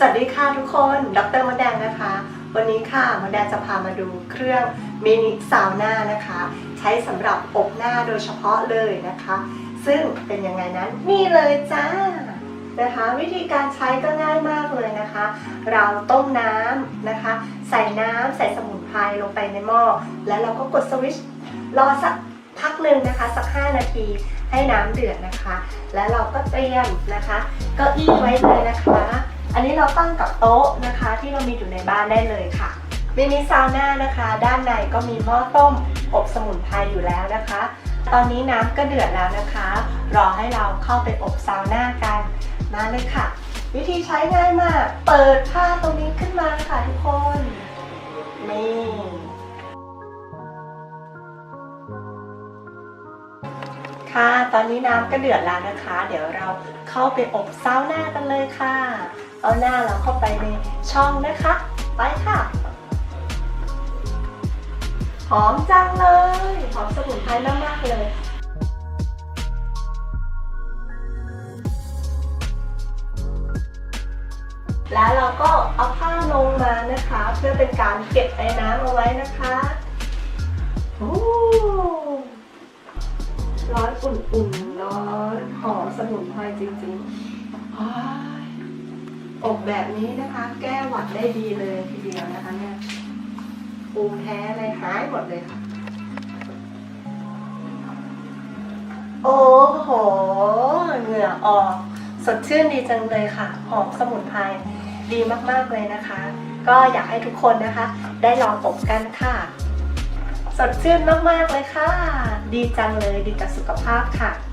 สวัสดีค่ะทุกคน ดรมดแดงนะคะ วันนี้ค่ะมดแดงจะพามาดูเครื่องมินิซาวน่านะคะ ใช้สำหรับอบหน้าโดยเฉพาะเลยนะคะ ซึ่งเป็นยังไงนั้นนี่เลยจ้านะคะ วิธีการใช้ก็ง่ายมากเลยนะคะ เราต้มน้ำนะคะ ใส่น้ำใส่สมุนไพรลงไปในหม้อแล้วเราก็กดสวิตช์รอสักพักหนึ่งนะคะ สัก 5 นาทีให้น้ำเดือดนะคะ แล้วเราก็เตรียมนะคะ เก้าอี้ไว้เลยนะคะ อันนี้เราตั้งกับโต๊ะนะคะที่เรามีอยู่ในบ้านได้เลยค่ะมินิซาวน่านะคะ ด้านในก็มีหม้อต้มอบสมุนไพรอยู่แล้วนะคะ ตอนนี้น้ำก็เดือดแล้วนะคะ รอให้เราเข้าไปอบซาวน่ากันมาเลยค่ะ วิธีใช้ง่ายมาก เปิดผ้าตรงนี้ขึ้นมาค่ะทุกคน ค่ะ ตอนนี้น้ำก็เดือดแล้วนะคะ เดี๋ยวเราเข้าไปอบซาวน่ากันเลยค่ะ เอาหน้าเราเข้าไปในช่องนะคะ ไปค่ะ หอมจังเลย หอมสมุนไพรมาก ๆ เลยแล้วเราก็เอาผ้าลงมานะคะ เพื่อเป็นการเก็บไอ้น้ำเอาไว้นะคะ โอ้ ร้อนอุ่นๆร้อนหอมสมุนไพรจริงๆออบแบบนี้นะคะ แก้หวัดได้ดีเลยทีเดียวนะคะเนี่ยภูมิแพ้อะไรหายหมดเลยค่ะ โอ้โหเหงื่อออก สดชื่นดีจังเลยค่ะ หอมสมุนไพรดีมากๆเลยนะคะ ก็อยากให้ทุกคนนะคะ ได้ลองอบกันค่ะ สดชื่นมากๆเลยค่ะ ดีจังเลยดีกับสุขภาพค่ะ